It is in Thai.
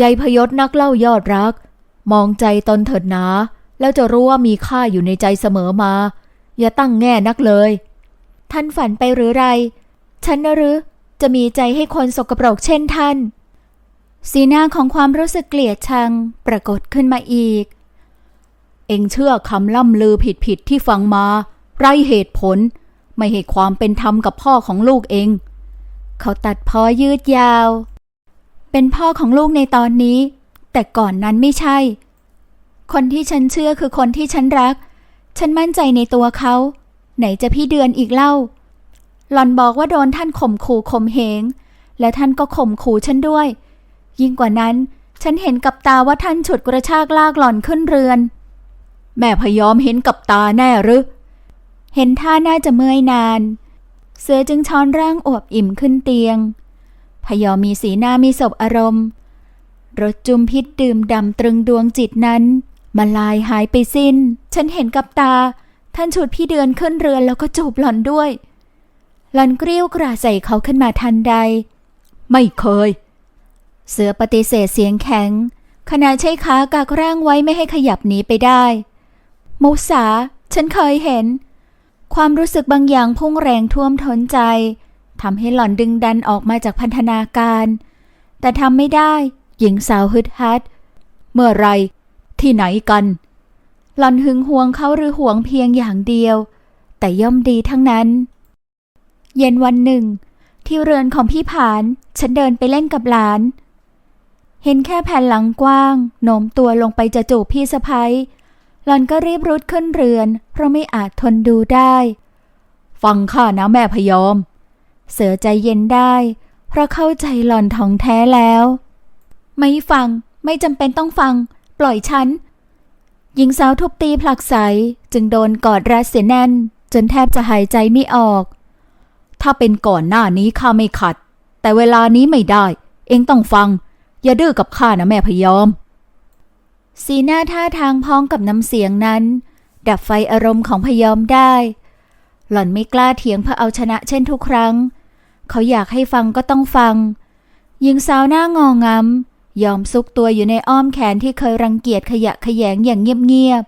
ยายพยศนักเล่ายอดรัก มองใจตนเถิดหนา แล้วจะรู้ว่ามีค่าอยู่ในใจเสมอมา อย่าตั้งแง่นักเลย ท่านฝันไปหรือไร ฉันนะหรือ จะมีใจให้คนสกปรกเช่นท่าน สีหน้าของความรู้สึกเกลียดชัง ปรากฏขึ้นมาอีก เองเชื่อคำล่ำลือผิดๆที่ฟังมา ไรเหตุผล ไม่ให้ความเป็นธรรมกับพ่อของลูกเอง เขาตัดพอยืดยาว เป็นพ่อของลูกในตอนนี้ แต่ก่อนนั้นไม่ใช่ คนที่ฉันเชื่อคือคนที่ฉันรัก ฉันมั่นใจในตัวเขา ไหนจะพี่เดือนอีกเล่า หล่อนบอกว่าโดนท่านข่มขู่ข่มเหง และท่านก็ข่มขู่ฉันด้วย ยิ่งกว่านั้น ฉันเห็นกับตาว่าท่านฉุดกระชากลากหล่อนขึ้นเรือน แม่พยอมเห็นกับตาแน่หรือ เห็นท่าน่าจะเมื่อยนาน เสือจึงช้อนร่างอวบอิ่มขึ้นเตียง พยอมมีสีหน้ามีศบอารมณ์ รสจุมพิษดื่มดำตรึงดวงจิตนั้นมาลายหายไปสิ้น ฉันเห็นกับตา ท่านฉุดพี่เดือนขึ้นเรือนแล้วก็จูบหล่อนด้วย หล่อนกริ้วกราใส่เขาขึ้นมาทันใด ไม่เคย เสือปฏิเสธเสียงแข็ง ขณะใช้ขากากร่างไว้ไม่ให้ขยับหนีไปได้มุสา ฉันเคยเห็น ความรู้สึกบางอย่างพุ่งแรงท่วมท้นใจ ทำให้หล่อนดึงดันออกมาจากพันธนาการ แต่ทำไม่ได้ หญิงสาวฮึดฮัด เมื่อไร ที่ไหนกัน หล่อนหึงหวงเขาหรือหวงเพียงอย่างเดียว แต่ย่อมดีทั้งนั้น เย็นวันหนึ่ง ที่เรือนของพี่ผาน ฉันเดินไปเล่นกับหลาน เห็นแค่แผ่นหลังกว้างโน้มตัวลงไปจะจูบพี่สะพ้ยหล่อนก็รีบรุดขึ้นเรือน เพราะไม่อาจทนดูได้ ฟังข้านะแม่พยอม เสือใจเย็นได้ เพราะเข้าใจหล่อนท้องแท้แล้ว ไม่ฟังไม่จำเป็นต้องฟัง ปล่อยฉัน หญิงสาวทุบตีผลักไสจึงโดนกอดรัดเสียแน่น จนแทบจะหายใจไม่ออก ถ้าเป็นก่อนหน้านี้ข้าไม่ขัด แต่เวลานี้ไม่ได้ เองต้องฟัง อย่าดื้อกับข้านะแม่พยอม สีหน้าท่าทางพ้องกับน้ำเสียงนั้น ดับไฟอารมณ์ของพยอมได้ หล่อนไม่กล้าเถียงเพื่อเอาชนะเช่นทุกครั้ง เขาอยากให้ฟังก็ต้องฟัง หญิงสาวหน้างองำยอมซุกตัวอยู่ในอ้อมแขนที่เคยรังเกียจขยะขยงอย่างเงียบ